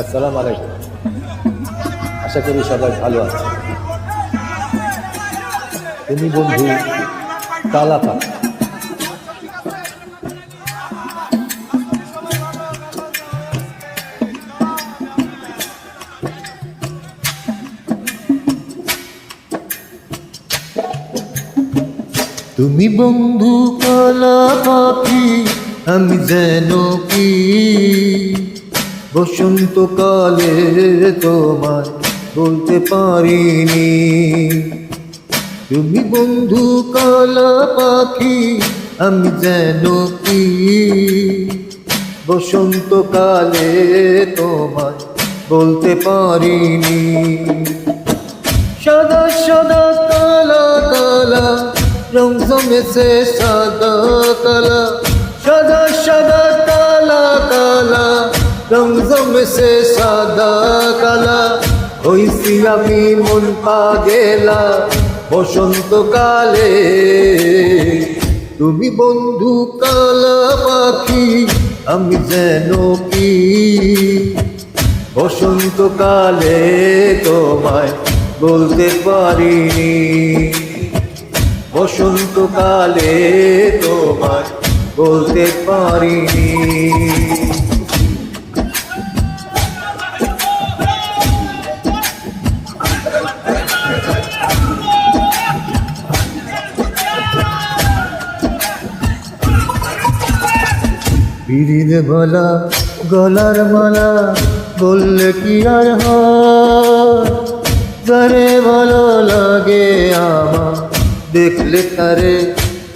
আসসালামু আলাইকুম। আশা করি সবাই ভালো আছে তুমি বন্ধু কালা পাখি তুমি বন্ধু কালা পাখি আমি যেন কি বসন্তকালে তোমার বলতে পারিনি। তুমি বন্ধু কালা পাখি, আমি যেন কি? বসন্তকালে তোমার বলতে পারিনি। সাদা সাদা, কালা কালা, রং জমেছে সাদা, কালা। রং সে সাদা কালা, হইছি আমি মন পা পাগেলা, বসন্তকালে। তুমি বন্ধু কালা পাখি, আমি যেন কি? বসন্তকালে তোমায় বলতে পারিনি। বসন্তকালে তোমায় বলতে পারিনি। পিড়ির বলা, গলার মালা, বললে কি আর যারে ভালো লাগে আমার, দেখলে তারে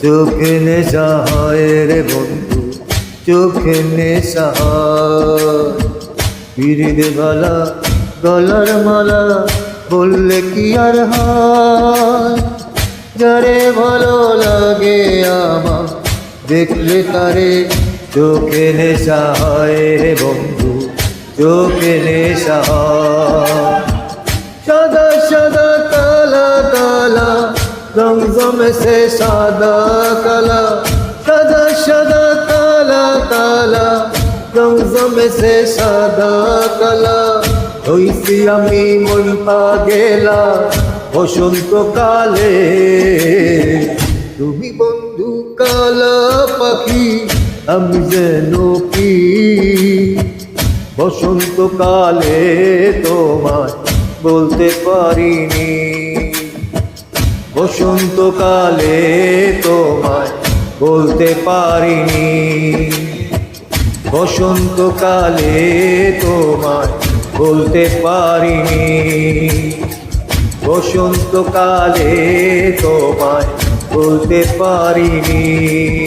চোখে নেশা হয় রে বন্ধু, চোখে নেশা হয়। বলা, গলার মালা, বললে কি আর যারে ভালো লাগে আমার, দেখলে তারে চোখে নেশা হয় রে বন্ধু, চোখে নেশা হয়। সাদা সাদা, কালা কালা রং জমেছে সাদা, কালা। সাদা সাদা, কালা কালা রং জমেছে সাদা, কালা। হইছি আমি মন পাগেলা বসন্তকালে তুমি বন্ধু কালা পাখি আমি যেন কি? বসন্তকালে তোমায় বলতে পারিনি। বসন্তকালে তোমায় বলতে পারিনি। বসন্তকালে তোমায় বলতে পারিনি। বসন্তকালে তোমায় বলতে পারিনি।